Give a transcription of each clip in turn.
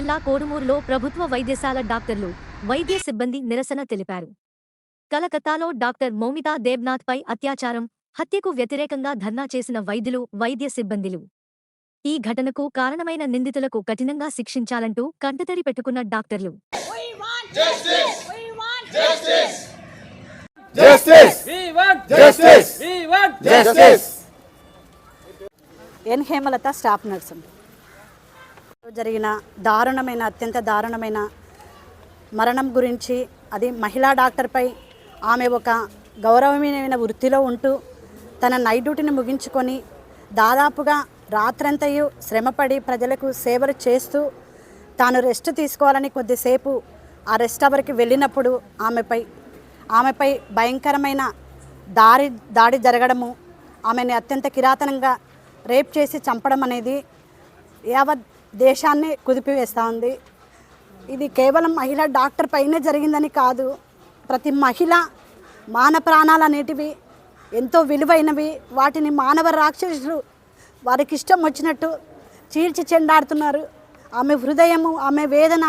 జిల్లా కోడుమూరులో ప్రభుత్వ వైద్యశాల డాక్టర్లు వైద్య సిబ్బంది నిరసన తెలిపారు. కలకత్తాలో డాక్టర్ మౌమితా దేబ్నాథ్ పై అత్యాచారం హత్యకు వ్యతిరేకంగా ధర్నా చేసిన వైద్యులు వైద్య సిబ్బందిలు. ఈ ఘటనకు కారణమైన నిందితులకు కఠినంగా శిక్షించాలంటూ కంటతడి పెట్టుకున్న డాక్టర్లు! ఎన్ హేమలత స్టాఫ్ నర్సు జరిగిన దారుణమైన అత్యంత దారుణమైన మరణం గురించి అది మహిళా డాక్టర్పై ఆమె ఒక గౌరవమైన వృత్తిలో ఉంటూ తన నైట్ డ్యూటీని ముగించుకొని దాదాపుగా రాత్రంతయు శ్రమపడి ప్రజలకు సేవలు చేస్తూ తాను రెస్ట్ తీసుకోవాలని కొద్దిసేపు ఆ రెస్ట్ అవర్కి వెళ్ళినప్పుడు ఆమెపై ఆమెపై భయంకరమైన దారి దాడి జరగడము ఆమెని అత్యంత కిరాతనంగా రేప్ చేసి చంపడం అనేది యావత్ దేశాన్ని కుదిపివేస్తూ ఉంది. ఇది కేవలం మహిళ డాక్టర్ పైనే జరిగిందని కాదు. ప్రతి మహిళ మాన ప్రాణాలు అనేటివి ఎంతో విలువైనవి. వాటిని మానవ రాక్షసులు వారికి ఇష్టం వచ్చినట్టు చీల్చి చెండాడుతున్నారు. ఆమె హృదయము ఆమె వేదన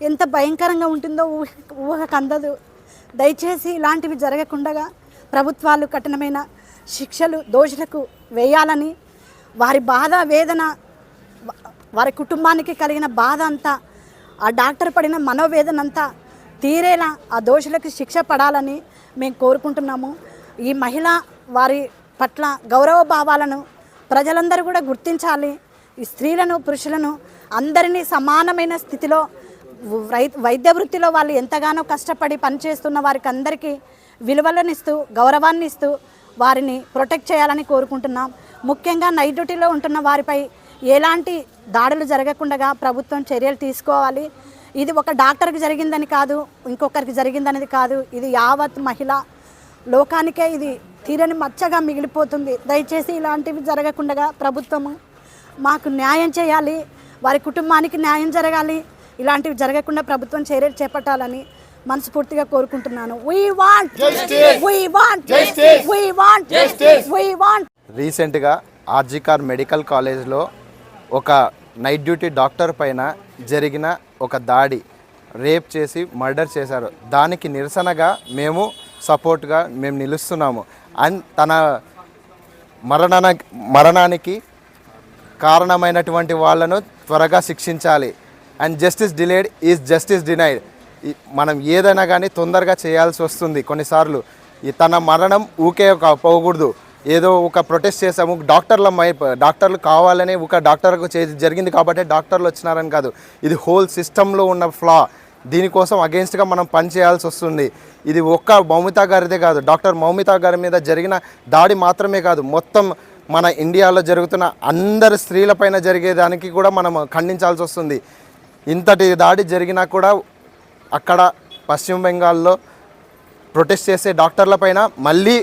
ఎంత భయంకరంగా ఉంటుందో ఊహ ఊహకు అందదు. దయచేసి ఇలాంటివి జరగకుండా ప్రభుత్వాలు కఠినమైన శిక్షలు దోషులకు వేయాలని వారి బాధ వేదన వారి కుటుంబానికి కలిగిన బాధ అంతా ఆ డాక్టర్ పడిన మనోవేదన అంతా తీరేలా ఆ దోషులకు శిక్ష పడాలని మేము కోరుకుంటున్నాము. ఈ మహిళ వారి పట్ల గౌరవ భావాలను ప్రజలందరూ కూడా గుర్తించాలి. ఈ స్త్రీలను పురుషులను అందరినీ సమానమైన స్థితిలో వైద్య వృత్తిలో వాళ్ళు ఎంతగానో కష్టపడి పనిచేస్తున్న వారికి అందరికీ విలువలను ఇస్తూ గౌరవాన్ని ఇస్తూ వారిని ప్రొటెక్ట్ చేయాలని కోరుకుంటున్నాం. ముఖ్యంగా నైట్ డ్యూటీలో ఉంటున్న వారిపై ఎలాంటి దాడులు జరగకుండా ప్రభుత్వం చర్యలు తీసుకోవాలి ఇది ఒక డాక్టర్కి జరిగిందని కాదు ఇంకొకరికి జరిగిందనేది కాదు ఇది యావత్ మహిళ లోకానికే ఇది తీరని మచ్చగా మిగిలిపోతుంది దయచేసి ఇలాంటివి జరగకుండా ప్రభుత్వము మాకు న్యాయం చేయాలి వారి కుటుంబానికి న్యాయం జరగాలి ఇలాంటివి జరగకుండా ప్రభుత్వం చర్యలు చేపట్టాలని మనస్ఫూర్తిగా కోరుకుంటున్నాను we want Justice! We want Justice! We want Justice! We want రీసెంట్గా ఆర్జికార్ మెడికల్ కాలేజ్లో ఒక నైట్ డ్యూటీ డాక్టర్ పైన జరిగిన ఒక దాడి రేప్ చేసి మర్డర్ చేశారు. దానికి నిరసనగా మేము సపోర్ట్గా మేము నిలుస్తున్నాము. అండ్ తన మరణాన మరణానికి కారణమైనటువంటి వాళ్ళను త్వరగా శిక్షించాలి. And justice delayed is justice denied. మనం ఏదైనా కానీ తొందరగా చేయాల్సి వస్తుంది కొన్నిసార్లు. ఈ తన మరణం ఊకే ఒక పోకూడదు. ఏదో ఒక ప్రొటెస్ట్ చేసాము డాక్టర్ల మై డాక్టర్లు కావాలని ఒక డాక్టర్కు చే జరిగింది కాబట్టి డాక్టర్లు వచ్చినారని కాదు. ఇది హోల్ సిస్టంలో ఉన్న ఫ్లా. దీనికోసం అగేన్స్ట్గా మనం పని చేయాల్సి వస్తుంది. ఇది ఒక్క మౌమితా గారిదే కాదు. డాక్టర్ మౌమితా గారి మీద జరిగిన దాడి మాత్రమే కాదు. మొత్తం మన ఇండియాలో జరుగుతున్న అందరి స్త్రీలపైన జరిగేదానికి కూడా మనం ఖండించాల్సి వస్తుంది. ఇంతటి దాడి జరిగినా కూడా అక్కడ పశ్చిమ బెంగాల్లో ప్రొటెస్ట్ చేసే డాక్టర్లపైన మళ్ళీ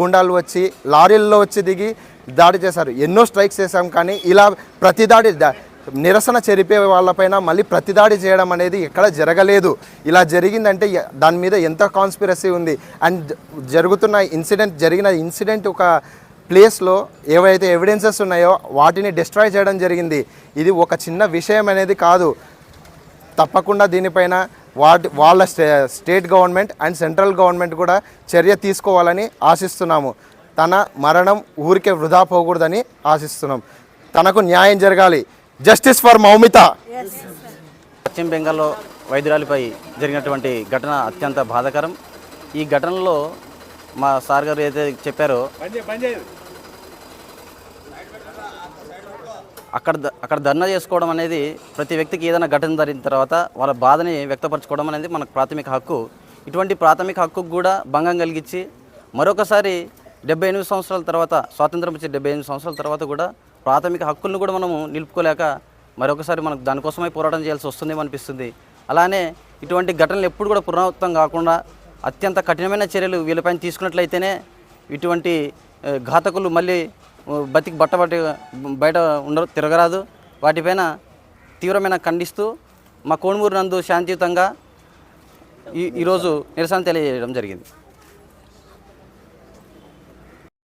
గుండాలు వచ్చి లారీల్లో వచ్చి దిగి దాడి చేశారు. ఎన్నో స్ట్రైక్స్ చేశాం కానీ ఇలా ప్రతి దాడి నిరసన చెరిపే వాళ్ళపైన మళ్ళీ ప్రతిదాడి చేయడం అనేది ఎక్కడ జరగలేదు. ఇలా జరిగిందంటే దాని మీద ఎంత కాన్స్పిరసీ ఉంది? అండ్ జరుగుతున్న ఇన్సిడెంట్ జరిగిన ఇన్సిడెంట్ ఒక ప్లేస్లో ఏవైతే ఎవిడెన్సెస్ ఉన్నాయో వాటిని డిస్ట్రాయ్ చేయడం జరిగింది. ఇది ఒక చిన్న విషయం అనేది కాదు. తప్పకుండా దీనిపైన వాటి వాళ్ళ stay state government and central government కూడా చర్య తీసుకోవాలని ఆశిస్తున్నాము. తన మరణం ఊరికే వృధా పోకూడదని ఆశిస్తున్నాం. తనకు న్యాయం జరగాలి. Justice for Moumita. పశ్చిమ బెంగాల్లో వైద్యురాలిపై జరిగినటువంటి ఘటన అత్యంత బాధాకరం. ఈ ఘటనలో మా సార్ గారు ఏదైతే చెప్పారో అక్కడ ద- అక్కడ ధర్నా చేసుకోవడం అనేది ప్రతి వ్యక్తికి ఏదైనా ఘటన జరిగిన తర్వాత వాళ్ళ బాధని వ్యక్తపరచుకోవడం అనేది మనకు ప్రాథమిక హక్కు. ఇటువంటి ప్రాథమిక హక్కుకు కూడా భంగం కలిగించి మరొకసారి డెబ్బై ఎనిమిది సంవత్సరాల తర్వాత స్వాతంత్రం వచ్చి డెబ్బై ఎనిమిది సంవత్సరాల తర్వాత కూడా ప్రాథమిక హక్కులను కూడా మనము నిలుపుకోలేక మరొకసారి మనకు దానికోసమే పోరాటం చేయాల్సి వస్తుందేమో అనిపిస్తుంది. అలానే ఇటువంటి ఘటనలు ఎప్పుడు కూడా పునరావృతం కాకుండా అత్యంత కఠినమైన చర్యలు వీళ్ళపైన తీసుకున్నట్లయితేనే ఇటువంటి ఘాతకులు మళ్ళీ బతికి బట్టబట్టి బయట ఉండరు తిరగరాదు. వాటిపైన తీవ్రమైన ఖండిస్తూ మా కోణమూరు నందు శాంతియుతంగా ఈ ఈరోజు నిరసన తెలియజేయడం జరిగింది.